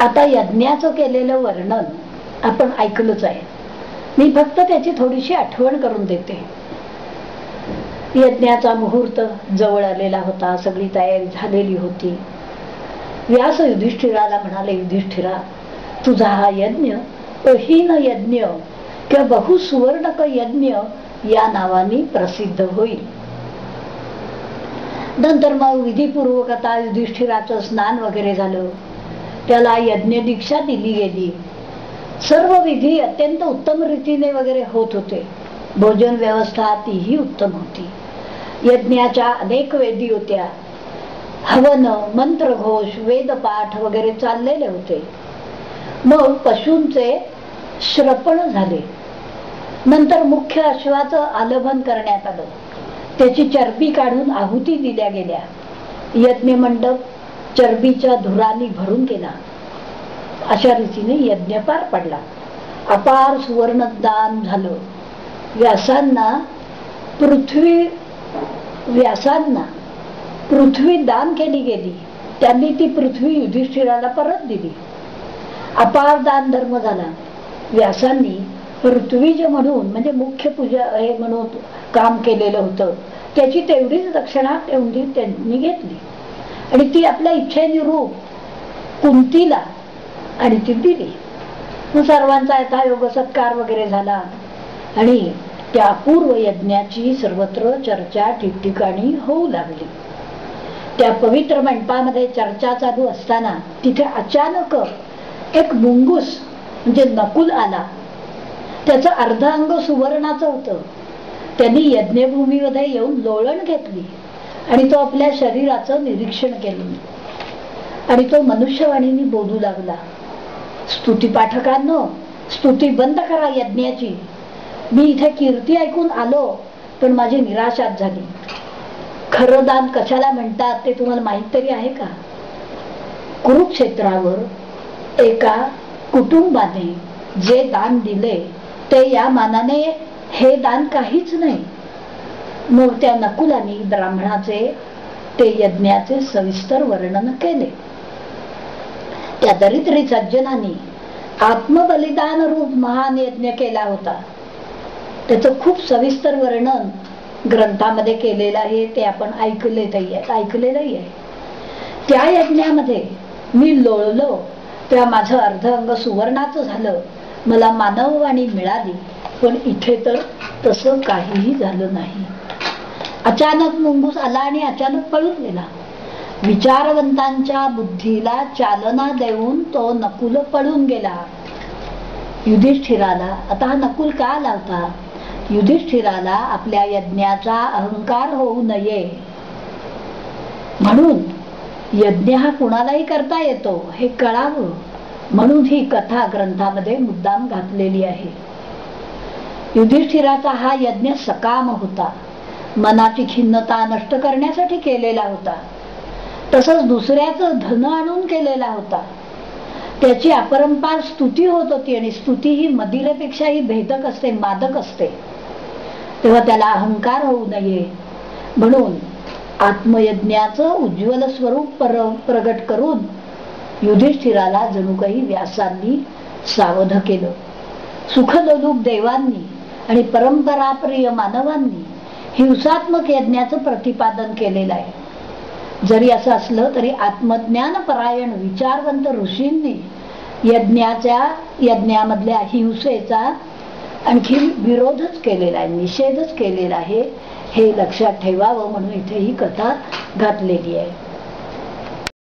आता यज्ञाचं केलेलं वर्णन आपण ऐकलंच आहे. मी फक्त त्याची थोडीशी आठवण करून देते. यज्ञाचा मुहूर्त जवळ आलेला होता सगळी तयारी झालेली होती. व्यास युधिष्ठिराला म्हणाले युधिष्ठिरा तुझा हा यज्ञ अहीन यज्ञ किंवा बहुसुवर्णक यज्ञ या नावाने प्रसिद्ध होईल. नंतर मग विधीपूर्वक आता युधिष्ठिराचं स्नान वगैरे झालं. त्याला यज्ञ दीक्षा दिली गेली. सर्व विधी अत्यंत उत्तम रीतीने वगैरे होत होते. भोजन व्यवस्था तीही उत्तम होती. यज्ञाच्या अनेक वेदी होत्या. हवन मंत्रघोष वेदपाठ वगैरे चाललेले होते. मग पशूंचे श्रपण झाले. नंतर मुख्य अश्वाचं आलभन करण्यात आलं. त्याची चरबी काढून आहुती दिल्या गेल्या. यज्ञ मंडप चरबीच्या धुरांनी भरून गेला अशा रीतीने यज्ञ पार पडला. अपार सुवर्णदान झालं. व्यासांना पृथ्वी व्यासांना पृथ्वी दान केली गेली. त्यांनी ती पृथ्वी युधिष्ठिराला परत दिली. अपार दान धर्म झाला. व्यासांनी पृथ्वीज म्हणून म्हणजे मुख्य पूजा हे म्हणून काम केलेलं होतं. त्याची तेवढीच दक्षिणा तेवढी त्यांनी घेतली. आणि ती आपल्या इच्छेनुरूप कुंतीला आणि ती दिली. मग सर्वांचा यथायोग सत्कार वगैरे झाला. आणि त्या अपूर्व यज्ञाची सर्वत्र चर्चा ठिकठिकाणी होऊ लागली. त्या पवित्र मंडपामध्ये चर्चा चालू असताना तिथे अचानक एक मुंगूस म्हणजे नकुल आला. त्याचं अर्ध अंग सुवर्णाचं होतं. त्यांनी यज्ञभूमीमध्ये येऊन लोळण घेतली. आणि तो आपल्या शरीराचं निरीक्षण केलं. आणि तो मनुष्यवाणीने बोलू लागला स्तुती पाठकांनो स्तुती बंद करा यज्ञाची. मी इथे कीर्ती ऐकून आलो पण माझी निराशात झाली. खरं दान कशाला म्हणतात ते तुम्हाला माहीत तरी आहे का? कुरुक्षेत्रावर एका कुटुंबाने जे दान दिले ते या मानाने हे दान काहीच नाही. मग त्या नकुलानी ब्राह्मणाचे ते यज्ञाचे सविस्तर वर्णन केले. त्या दरिद्री सज्जनाने आत्मबलिदान रूप महान यज्ञ केला होता. त्याचं खूप सविस्तर वर्णन ग्रंथामध्ये केलेलं आहे ते आपण ऐकलेतही आहे ऐकलेलंही आहे. त्या यज्ञामध्ये मी लोळलो त्या माझं अर्ध अंग सुवर्णाचं झालं मला मानववाणी मिळाली पण इथे तर तसं काहीही झालं नाही. अचानक मुंगूस आला आणि अचानक पळून गेला. विचारवंतांच्या बुद्धीला चालना देऊन तो नकुल पळून गेला. युधिष्ठिराला आता हा नकुल का लावता? युधिष्ठिराला आपल्या यज्ञाचा अहंकार होऊ नये. म्हणून यज्ञ हा कुणालाही करता येतो हे कळावं. म्हणून ही कथा ग्रंथामध्ये मुद्दाम घातलेली आहे. युधिष्ठिराचा हा यज्ञ सकाम होता. मनाची खिन्नता नष्ट करण्यासाठी केलेला होता. तसंच दुसऱ्याचं धन आणून केलेला होता. त्याची अपरंपार स्तुती होत होती आणि स्तुती ही मदिरेपेक्षाही भेदक असते मादक असते. तेव्हा त्याला अहंकार होऊ नये. म्हणून आत्मयज्ञाचं उज्ज्वल स्वरूप पर प्रगट करून युधिष्ठिराला जणू काही व्यासांनी सावध केलं. सुखदलूप देवांनी आणि परंपराप्रिय मानवांनी हिंसात्मक यज्ञाचं प्रतिपादन केलेलं आहे. जरी असं असलं तरी आत्मज्ञान परायण विचारवंत ऋषींनी यज्ञाच्या यज्ञामधल्या हिंसेचा आणखी विरोधच केलेला आहे निषेधच केलेला आहे हे लक्षात ठेवावं म्हणून इथे ही कथा घातलेली आहे.